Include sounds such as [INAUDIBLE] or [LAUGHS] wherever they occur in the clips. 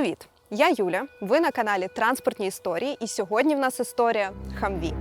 Привіт! Я Юля. Ви на каналі Транспортні історії, і сьогодні в нас історія Хамві.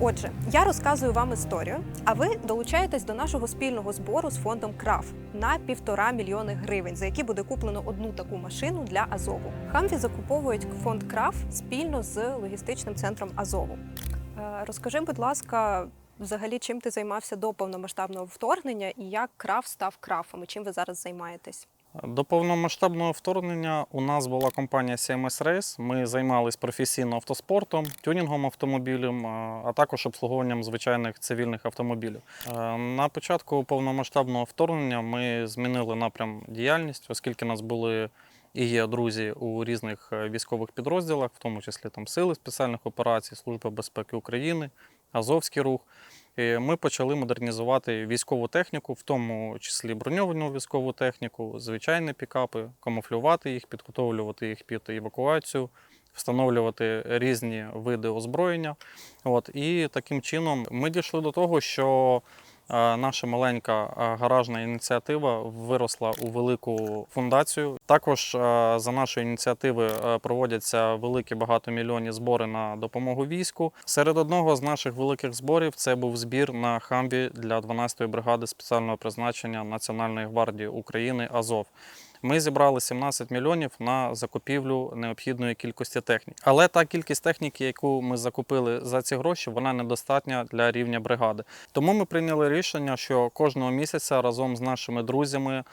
Отже, я розказую вам історію, а ви долучаєтесь до нашого спільного збору з фондом КРАФ на півтора мільйони гривень, за які буде куплено одну таку машину для Азову. Хамві закуповують фонд КРАФ спільно з логістичним центром Азову. Е, Розкажи, будь ласка, взагалі, чим ти займався до повномасштабного вторгнення і як КРАФ став КРАФом, і чим ви зараз займаєтесь? До повномасштабного вторгнення у нас була компанія CMS Race. Ми займалися професійно автоспортом, тюнінгом автомобілів, а також обслуговуванням звичайних цивільних автомобілів. Е, На початку повномасштабного вторгнення ми змінили напрям діяльності, оскільки нас були і є друзі у різних е, військових підрозділах, в тому числі там Сили спеціальних операцій, Служба безпеки України, Азовський рух. Ми почали модернізувати військову техніку, в тому числі броньовану військову техніку, звичайні пікапи, камуфлювати їх, підготовлювати їх під евакуацію, встановлювати різні види озброєння. От, і таким чином ми дійшли до того, що наша маленька гаражна ініціатива виросла у велику фундацію. Також за нашої ініціативи проводяться великі багатомільйонні збори на допомогу війську. Серед одного з наших великих зборів це був збір на хамбі для 12-ї бригади спеціального призначення Національної гвардії України Азов. Ми зібрали 17 мільйонів на закупівлю необхідної кількості техніки. Але та кількість техніки, яку ми закупили за ці гроші, вона недостатня для рівня бригади. Тому ми прийняли рішення, що кожного місяця разом з нашими друзями,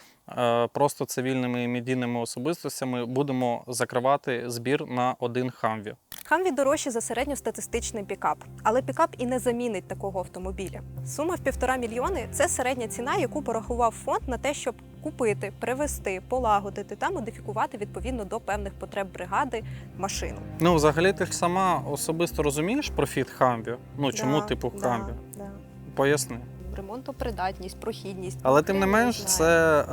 просто цивільними і медійними особистостями, будемо закривати збір на один хамві. Хамві дорожче за середньостатистичний пікап, але пікап і не замінить такого автомобіля. Сума в півтора мільйони це середня ціна, яку порахував фонд на те, щоб купити, привезти, полагодити та модифікувати відповідно до певних потреб бригади машину. Ну, взагалі, ти ж сама особисто розумієш профіт хамві? Ну чому Да, типу да, хамві? да. Поясни. Ремонтопридатність, прохідність. Але тим не менш, це е,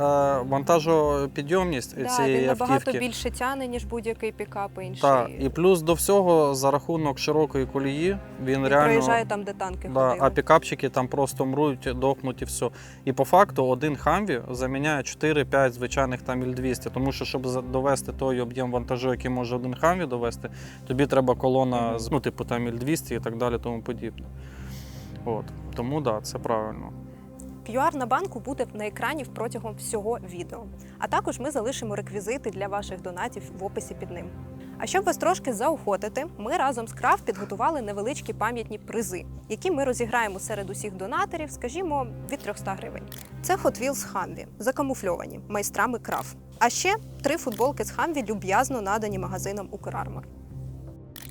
вантажопідйомність да, цієї він набагато автівки. більше тяне, ніж будь-який пікап інший. Так, і плюс до всього за рахунок широкої колії він Він реально проїжджає там, де танки да, ходили. а пікапчики там просто мруть, дохнуть і все. І по факту один хамві заміняє 4-5 звичайних там Іл-200, тому що щоб довести той об'єм вантажу, який може один хамві довести, тобі треба колона з ну, типу там Іл-200 і так далі, тому подібне. От. Тому так, да, це правильно. QR на банку буде на екрані протягом всього відео. А також ми залишимо реквізити для ваших донатів в описі під ним. А щоб вас трошки заохотити, ми разом з Крафт підготували невеличкі пам'ятні призи, які ми розіграємо серед усіх донаторів, скажімо, від 300 гривень. Це Hot Wheels Humvee, закамуфльовані майстрами Крафт. А ще три футболки з Humvee люб'язно надані магазинам Укрармор.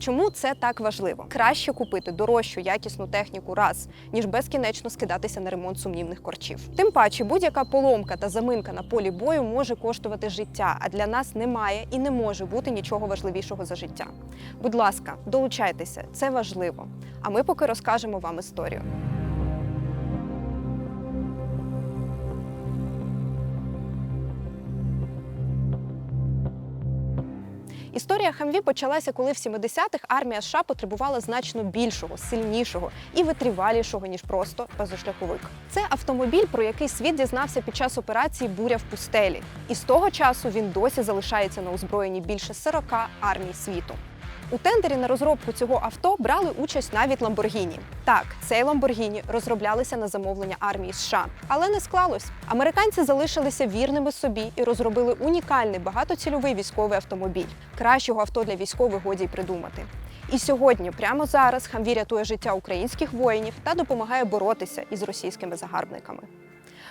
Чому це так важливо? Краще купити дорожчу якісну техніку раз, ніж безкінечно скидатися на ремонт сумнівних корчів. Тим паче, будь-яка поломка та заминка на полі бою може коштувати життя, а для нас немає і не може бути нічого важливішого за життя. Будь ласка, долучайтеся, це важливо. А ми поки розкажемо вам історію. Історія Хамві почалася, коли в 70-х армія США потребувала значно більшого, сильнішого і витривалішого, ніж просто позашляховик. Це автомобіль, про який світ дізнався під час операції Буря в пустелі. І з того часу він досі залишається на озброєнні більше 40 армій світу. У тендері на розробку цього авто брали участь навіть Lamborghini. Так, цей Lamborghini розроблялися на замовлення армії США, але не склалось. Американці залишилися вірними собі і розробили унікальний багатоцільовий військовий автомобіль. Кращого авто для військових годі й придумати. І сьогодні, прямо зараз, Хамві рятує життя українських воїнів та допомагає боротися із російськими загарбниками.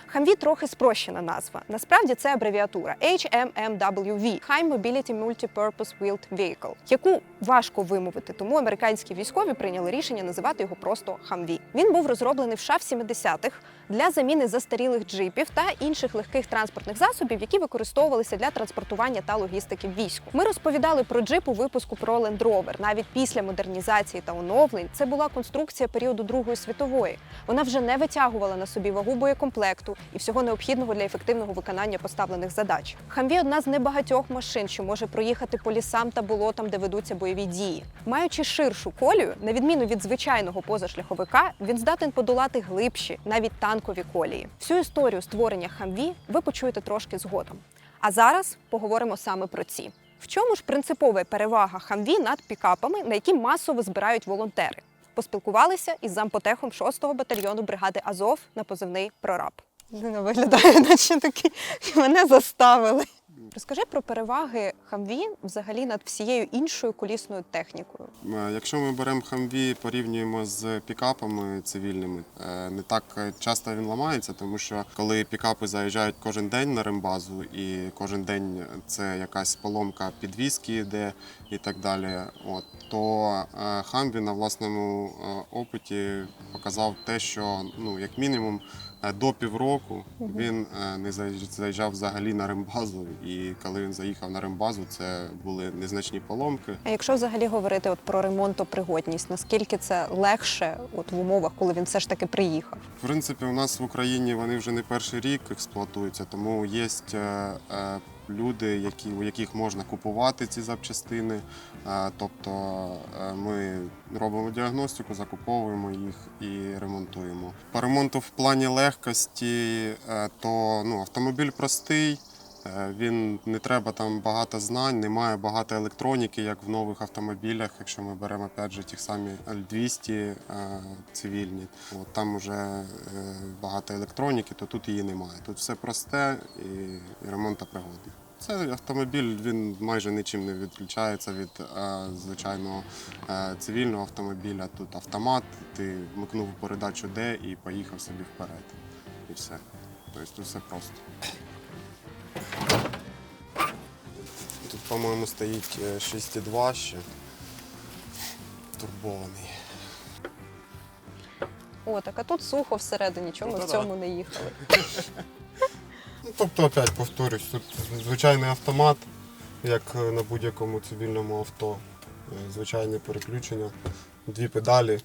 Хамві трохи спрощена назва. Насправді це абревіатура HMMWV – High Mobility Multipurpose Wheeled Vehicle, яку важко вимовити, тому американські військові прийняли рішення називати його просто Хамві. Він був розроблений в США в 70-х для заміни застарілих джипів та інших легких транспортних засобів, які використовувалися для транспортування та логістики війську. Ми розповідали про джип у випуску про Land Rover. Навіть після модернізації та оновлень це була конструкція періоду Другої світової. Вона вже не витягувала на собі вагу боєкомплекту і всього необхідного для ефективного виконання поставлених задач. Хамві одна з небагатьох машин, що може проїхати по лісам та болотам, де ведуться бойові дії. Маючи ширшу колію, на відміну від звичайного позашляховика, він здатен подолати глибші, навіть танкові колії. Всю історію створення Хамві ви почуєте трошки згодом. А зараз поговоримо саме про ці. В чому ж принципова перевага Хамві над пікапами, на які масово збирають волонтери? Поспілкувалися із зампотехом 6-го батальйону бригади Азов на позивний прораб. Не виглядає, наче такий мене заставили. Розкажи про переваги Хамві взагалі над всією іншою колісною технікою. Е, Якщо ми беремо Хамві, порівнюємо з пікапами цивільними, е, не так часто він ламається, тому що коли пікапи заїжджають кожен день на рембазу, і кожен день це якась поломка підвіски йде і так далі, от, то е, Хамві на власному е, опиті показав те, що ну, як мінімум е, до півроку він е, не заїж- заїжджав взагалі на рембазу. І коли він заїхав на рембазу, це були незначні поломки. А якщо взагалі говорити от про ремонтопригодність, наскільки це легше от в умовах, коли він все ж таки приїхав? В принципі, у нас в Україні вони вже не перший рік експлуатуються, тому є е, е, люди, які, у яких можна купувати ці запчастини. Тобто е, ми робимо діагностику, закуповуємо їх і ремонтуємо. По ремонту в плані легкості, е, то ну, автомобіль простий. Е, Він не треба там багато знань, немає багато електроніки, як в нових автомобілях. Якщо ми беремо опять же ті самі L200 е, цивільні, от там вже багато електроніки, то тут її немає. Тут все просте і, і ремонтопригодне. Це автомобіль, він майже нічим не відрізняється від е, звичайного е, цивільного автомобіля. Тут автомат, ти вмикнув передачу Д і поїхав собі вперед. І все. Тобто тут все просто. Тут, по-моєму, стоїть е, 6,2 ще. Турбований. О, так а тут сухо всередині, чому ми Ну, в цьому не їхали? [LAUGHS] Тобто, опять повторюсь, тут звичайний автомат, як на будь-якому цивільному авто. Е, Звичайне переключення, дві педалі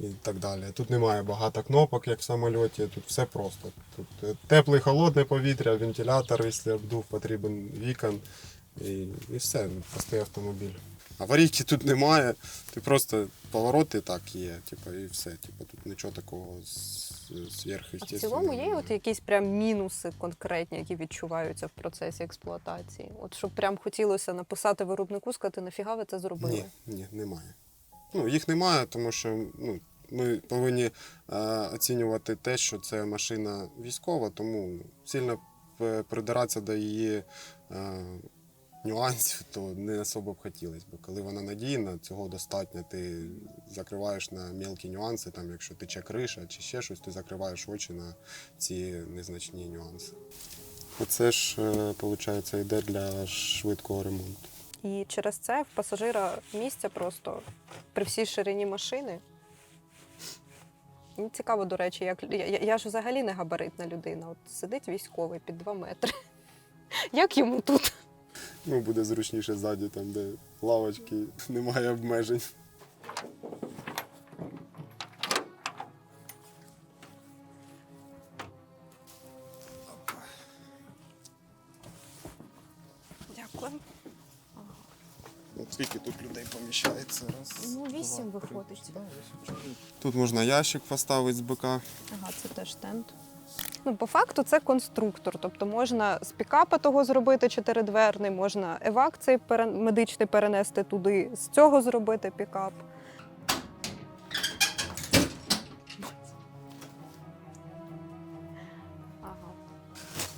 і так далі. Тут немає багато кнопок, як в самольоті, тут все просто. Тут е, тепле холодне повітря, вентилятор, якщо обдув, потрібен вікон. І, і все, простий автомобіль. Аварійки тут немає, ти просто повороти так є, типу, і все. Типу, тут нічого такого А в цілому є от якісь прям мінуси конкретні, які відчуваються в процесі експлуатації? От щоб прям хотілося написати виробнику, сказати, нафіга ви це зробили? Ні, ні, немає. Ну, їх немає, тому що ну, ми повинні е, оцінювати те, що це машина військова, тому сильно придиратися до її е, нюансів, то не особо б хотілося б. Коли вона надійна, цього достатньо. Ти закриваєш на мілкі нюанси, там, якщо тече криша чи ще щось, ти закриваєш очі на ці незначні нюанси. Оце ж, виходить, йде для швидкого ремонту. І через це в пасажира місця просто при всій ширині машини. Мені цікаво, до речі, як я, я, я ж взагалі не габаритна людина. От сидить військовий під 2 метри. [LAUGHS] Як йому тут? Ну, буде зручніше ззаді, там, де лавочки, [LAUGHS] немає обмежень. Дякую. От скільки тут людей поміщається? Раз, Ну, вісім виходить. Тут можна ящик поставити з бика. Ага, це теж стенд. Ну, по факту це конструктор. Тобто можна з пікапа того зробити чотиридверний, можна евак цей медичний перенести туди, з цього зробити пікап.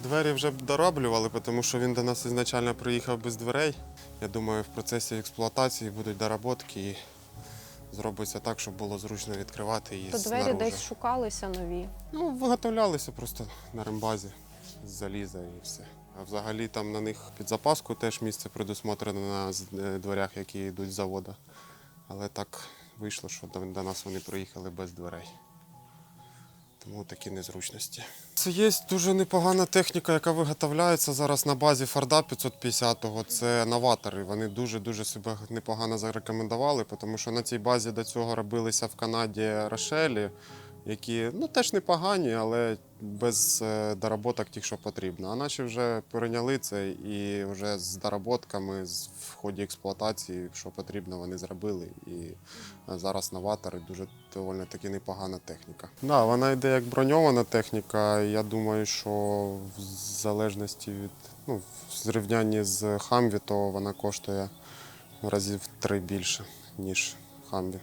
Двері вже б дороблювали, тому що він до нас ізначально приїхав без дверей. Я думаю, в процесі експлуатації будуть доработки зробиться так, щоб було зручно відкривати її То двері знаружи. десь шукалися нові. Ну, виготовлялися просто на рембазі з заліза і все. А взагалі там на них під запаску теж місце предусмотрено на з- е, дверях, які йдуть з заводу. Але так вийшло, що до, до нас вони приїхали без дверей. Тому такі незручності. Це є дуже непогана техніка, яка виготовляється зараз на базі Форда 550-го. Це новатори. Вони дуже-дуже себе непогано зарекомендували, тому що на цій базі до цього робилися в Канаді Рошелі, які ну, теж непогані, але без е, доработок тих, що потрібно. А наші вже перейняли це і вже з доработками в ході експлуатації, що потрібно, вони зробили. І е, зараз новатори дуже доволі таки непогана техніка. Да, вона йде як броньована техніка. Я думаю, що в залежності від ну, в зрівнянні з Хамві, то вона коштує разів три більше, ніж Хамві.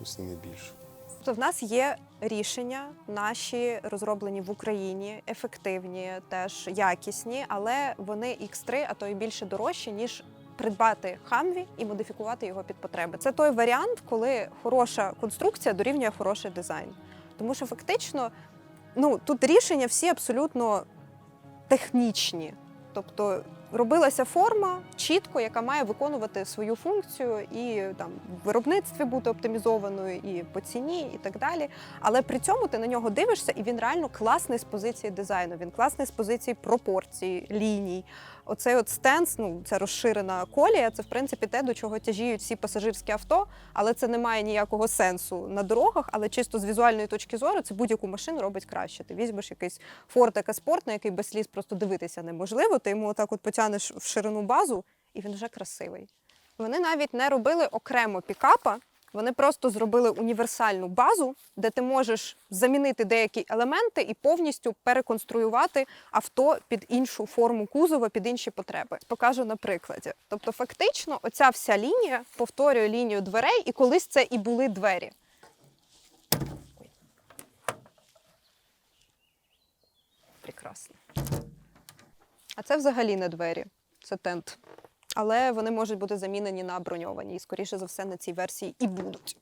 Якщо не більше. Тобто в нас є рішення, наші розроблені в Україні, ефективні, теж якісні, але вони X3, а то й більше дорожчі, ніж придбати Хамві і модифікувати його під потреби. Це той варіант, коли хороша конструкція дорівнює хороший дизайн. Тому що фактично, ну тут рішення всі абсолютно технічні. Тобто робилася форма чітко, яка має виконувати свою функцію і там в виробництві бути оптимізованою, і по ціні, і так далі. Але при цьому ти на нього дивишся, і він реально класний з позиції дизайну. Він класний з позиції пропорцій, ліній. Оцей от стенс, ну це розширена колія. Це в принципі те, до чого тяжіють всі пасажирські авто, але це не має ніякого сенсу на дорогах. Але чисто з візуальної точки зору це будь-яку машину робить краще. Ти візьмеш якийсь Ford екоспорт, на який без сліз просто дивитися неможливо. Ти йому отак от потягнеш в ширину базу, і він вже красивий. Вони навіть не робили окремо пікапа. Вони просто зробили універсальну базу, де ти можеш замінити деякі елементи і повністю переконструювати авто під іншу форму кузова, під інші потреби. Покажу на прикладі. Тобто, фактично, оця вся лінія повторює лінію дверей, і колись це і були двері. Прекрасно. А це взагалі не двері, це тент. Але вони можуть бути замінені на броньовані, і скоріше за все на цій версії і будуть.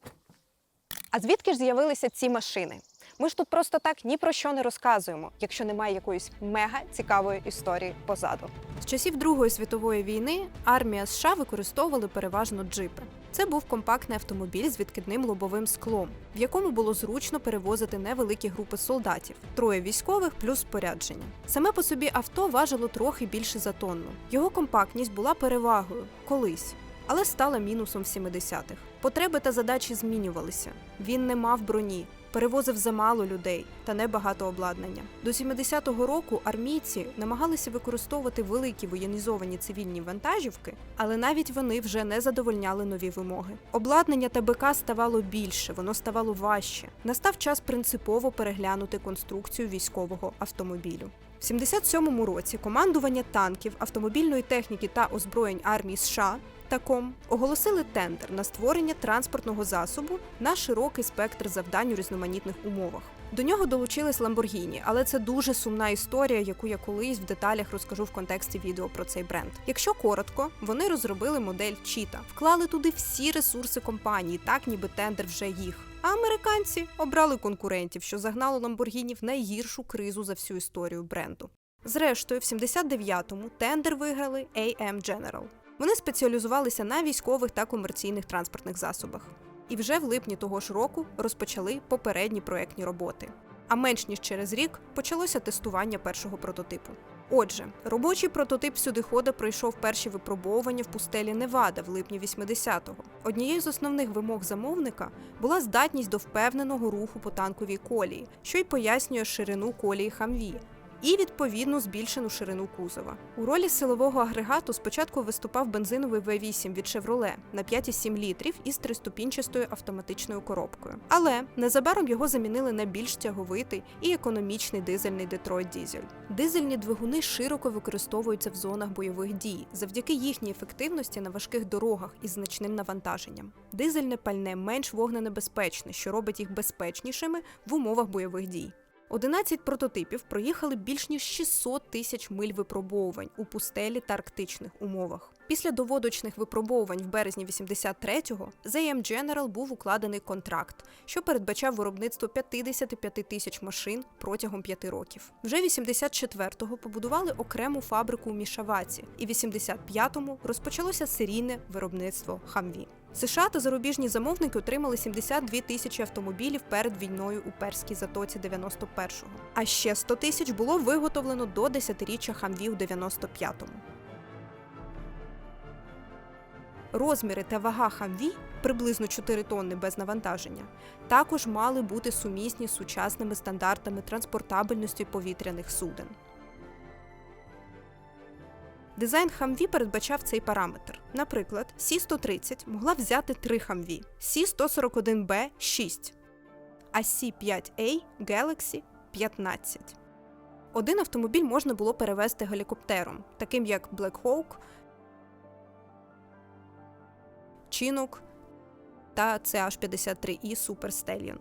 А звідки ж з'явилися ці машини? Ми ж тут просто так ні про що не розказуємо, якщо немає якоїсь мега цікавої історії позаду. З часів Другої світової війни армія США використовували переважно джипи. Це був компактний автомобіль з відкидним лобовим склом, в якому було зручно перевозити невеликі групи солдатів, троє військових плюс спорядження. Саме по собі авто важило трохи більше за тонну. Його компактність була перевагою колись, але стала мінусом в 70-х. Потреби та задачі змінювалися. Він не мав броні, перевозив замало людей та небагато обладнання. До 70-го року армійці намагалися використовувати великі воєнізовані цивільні вантажівки, але навіть вони вже не задовольняли нові вимоги. Обладнання та БК ставало більше, воно ставало важче. Настав час принципово переглянути конструкцію військового автомобілю. В 77-му році командування танків, автомобільної техніки та озброєнь армії США таком оголосили тендер на створення транспортного засобу на широкий спектр завдань у різноманітних умовах. До нього долучились Lamborghini, але це дуже сумна історія, яку я колись в деталях розкажу в контексті відео про цей бренд. Якщо коротко, вони розробили модель Cheetah, вклали туди всі ресурси компанії, так ніби тендер вже їх. А американці обрали конкурентів, що загнало Lamborghini в найгіршу кризу за всю історію бренду. Зрештою, в 79-му тендер виграли AM General. Вони спеціалізувалися на військових та комерційних транспортних засобах. І вже в липні того ж року розпочали попередні проектні роботи. А менш ніж через рік почалося тестування першого прототипу. Отже, робочий прототип сюдихода пройшов перші випробовування в пустелі Невада в липні 80-го. Однією з основних вимог замовника була здатність до впевненого руху по танковій колії, що й пояснює ширину колії Хамві, і відповідну збільшену ширину кузова. У ролі силового агрегату спочатку виступав бензиновий V8 від Chevrolet на 5,7 літрів із триступінчастою автоматичною коробкою. Але незабаром його замінили на більш тяговитий і економічний дизельний Detroit Diesel. Дизельні двигуни широко використовуються в зонах бойових дій завдяки їхній ефективності на важких дорогах із значним навантаженням. Дизельне пальне менш вогненебезпечне, що робить їх безпечнішими в умовах бойових дій. 11 прототипів проїхали більш ніж 600 тисяч миль випробовувань у пустелі та арктичних умовах. Після доводочних випробовувань в березні 83-го з General був укладений контракт, що передбачав виробництво 55 тисяч машин протягом 5 років. Вже 84-го побудували окрему фабрику у Мішаваці, і 85-му розпочалося серійне виробництво Хамві. США та зарубіжні замовники отримали 72 тисячі автомобілів перед війною у Перській затоці 91-го. А ще 100 тисяч було виготовлено до 10-річчя Хамві у 95-му. Розміри та вага Хамві приблизно 4 тонни без навантаження, також мали бути сумісні з сучасними стандартами транспортабельності повітряних суден. Дизайн Хамві передбачав цей параметр. Наприклад, Сі-130 могла взяти три Хамві, Сі-141Б 6, а Сі-5A Galaxy 15. Один автомобіль можна було перевезти гелікоптером, таким як Black Hawk, Chinook та CH-53E Super Stallion.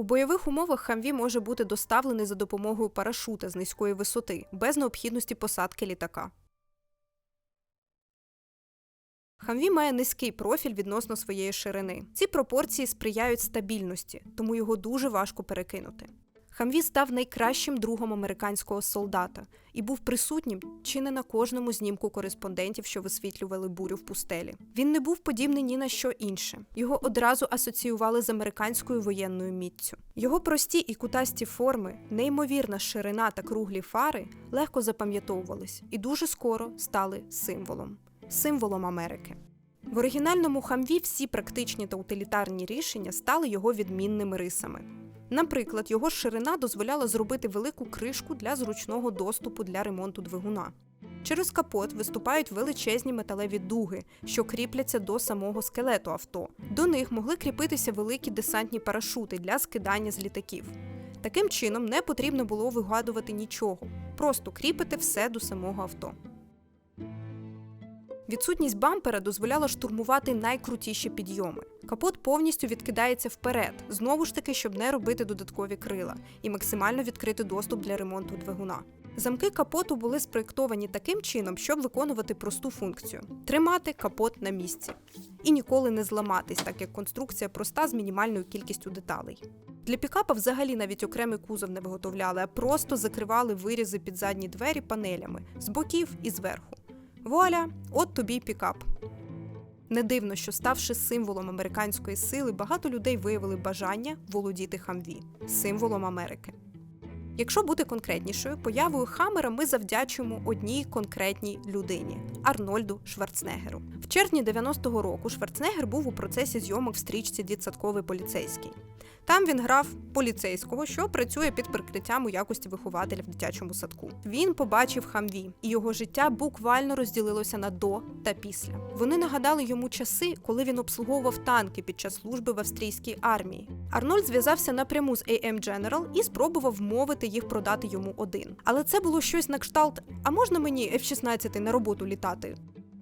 У бойових умовах Хамві може бути доставлений за допомогою парашута з низької висоти, без необхідності посадки літака. Хамві має низький профіль відносно своєї ширини. Ці пропорції сприяють стабільності, тому його дуже важко перекинути. Хамві став найкращим другом американського солдата і був присутнім чи не на кожному знімку кореспондентів, що висвітлювали бурю в пустелі. Він не був подібний ні на що інше. Його одразу асоціювали з американською воєнною міттю. Його прості і кутасті форми, неймовірна ширина та круглі фари легко запам'ятовувались і дуже скоро стали символом символом Америки. В оригінальному хамві всі практичні та утилітарні рішення стали його відмінними рисами. Наприклад, його ширина дозволяла зробити велику кришку для зручного доступу для ремонту двигуна. Через капот виступають величезні металеві дуги, що кріпляться до самого скелету авто. До них могли кріпитися великі десантні парашути для скидання з літаків. Таким чином не потрібно було вигадувати нічого, просто кріпити все до самого авто. Відсутність бампера дозволяла штурмувати найкрутіші підйоми. Капот повністю відкидається вперед, знову ж таки, щоб не робити додаткові крила і максимально відкрити доступ для ремонту двигуна. Замки капоту були спроєктовані таким чином, щоб виконувати просту функцію тримати капот на місці і ніколи не зламатись, так як конструкція проста з мінімальною кількістю деталей. Для пікапа взагалі навіть окремий кузов не виготовляли, а просто закривали вирізи під задні двері панелями з боків і зверху. Вуаля, от тобі пікап. Не дивно, що ставши символом американської сили, багато людей виявили бажання володіти хамві символом Америки. Якщо бути конкретнішою, появою Хаммера ми завдячуємо одній конкретній людині Арнольду Шварценеггеру. В червні 90-го року Шварценеггер був у процесі зйомок в стрічці Дітсадковий поліцейський. Там він грав поліцейського, що працює під прикриттям у якості вихователя в дитячому садку. Він побачив хамві, і його життя буквально розділилося на до та після. Вони нагадали йому часи, коли він обслуговував танки під час служби в австрійській армії. Арнольд зв'язався напряму з AM General і спробував вмовити їх продати йому один. Але це було щось на кшталт: а можна мені F-16 на роботу літати?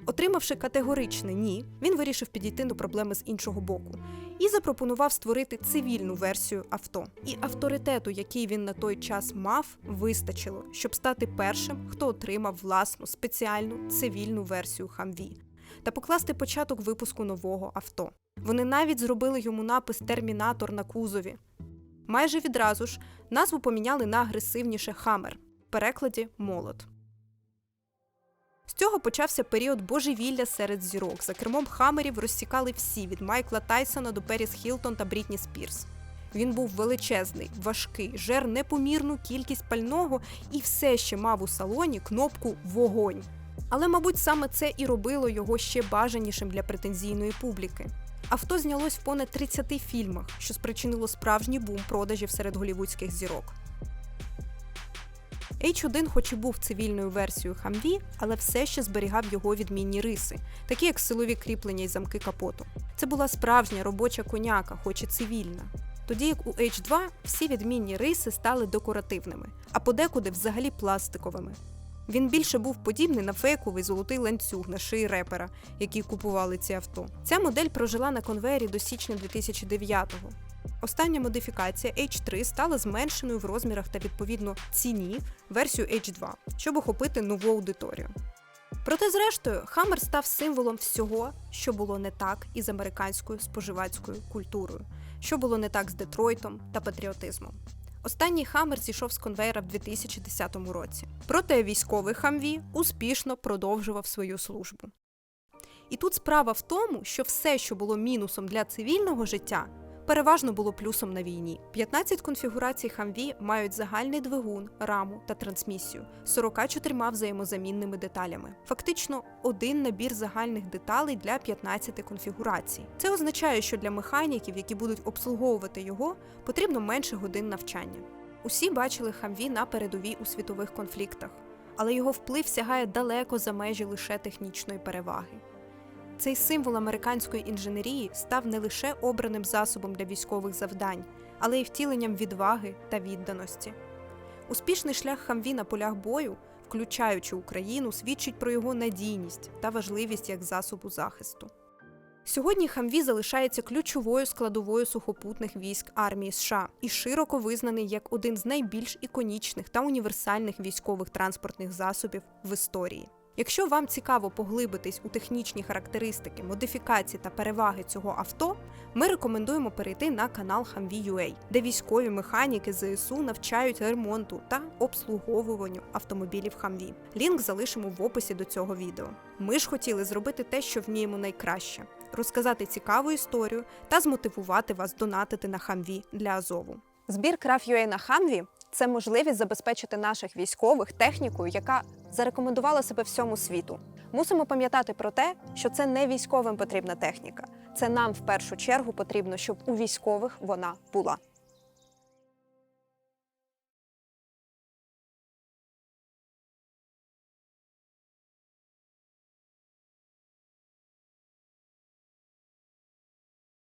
Отримавши категоричне ні, він вирішив підійти до проблеми з іншого боку і запропонував створити цивільну версію авто. І авторитету, який він на той час мав, вистачило, щоб стати першим, хто отримав власну спеціальну цивільну версію Хамві та покласти початок випуску нового авто. Вони навіть зробили йому напис Термінатор на кузові. Майже відразу ж назву поміняли на агресивніше Хаммер в перекладі молот. З цього почався період божевілля серед зірок. За кермом хамерів розсікали всі від Майкла Тайсона до Періс Хілтон та Брітні Спірс. Він був величезний, важкий, жер непомірну кількість пального і все ще мав у салоні кнопку Вогонь. Але, мабуть, саме це і робило його ще бажанішим для претензійної публіки. Авто знялось в понад 30 фільмах, що спричинило справжній бум продажів серед голівудських зірок. H1 хоч і був цивільною версією Хамві, але все ще зберігав його відмінні риси, такі як силові кріплення і замки капоту. Це була справжня робоча коняка, хоч і цивільна. Тоді як у H2 всі відмінні риси стали декоративними, а подекуди взагалі пластиковими. Він більше був подібний на фейковий золотий ланцюг на шиї репера, які купували ці авто. Ця модель прожила на конвеєрі до січня 2009-го. Остання модифікація H3 стала зменшеною в розмірах та відповідно ціні версію H2, щоб охопити нову аудиторію. Проте, зрештою, Хаммер став символом всього, що було не так із американською споживацькою культурою, що було не так з Детройтом та патріотизмом. Останній Хаммер зійшов з конвейера в 2010 році. Проте військовий Хамві успішно продовжував свою службу. І тут справа в тому, що все, що було мінусом для цивільного життя, переважно було плюсом на війні. 15 конфігурацій Хамві мають загальний двигун, раму та трансмісію з 44 взаємозамінними деталями. Фактично, один набір загальних деталей для 15 конфігурацій. Це означає, що для механіків, які будуть обслуговувати його, потрібно менше годин навчання. Усі бачили Хамві на передовій у світових конфліктах, але його вплив сягає далеко за межі лише технічної переваги. Цей символ американської інженерії став не лише обраним засобом для військових завдань, але й втіленням відваги та відданості. Успішний шлях Хамві на полях бою, включаючи Україну, свідчить про його надійність та важливість як засобу захисту. Сьогодні Хамві залишається ключовою складовою сухопутних військ армії США і широко визнаний як один з найбільш іконічних та універсальних військових транспортних засобів в історії. Якщо вам цікаво поглибитись у технічні характеристики, модифікації та переваги цього авто, ми рекомендуємо перейти на канал Humvee.ua, де військові механіки ЗСУ навчають ремонту та обслуговуванню автомобілів Humvee. Лінк залишимо в описі до цього відео. Ми ж хотіли зробити те, що вміємо найкраще розказати цікаву історію та змотивувати вас донатити на Хамві для Азову. Збір Краф.ua на Хамві це можливість забезпечити наших військових технікою, яка зарекомендувала себе всьому світу. Мусимо пам'ятати про те, що це не військовим потрібна техніка. Це нам в першу чергу потрібно, щоб у військових вона була.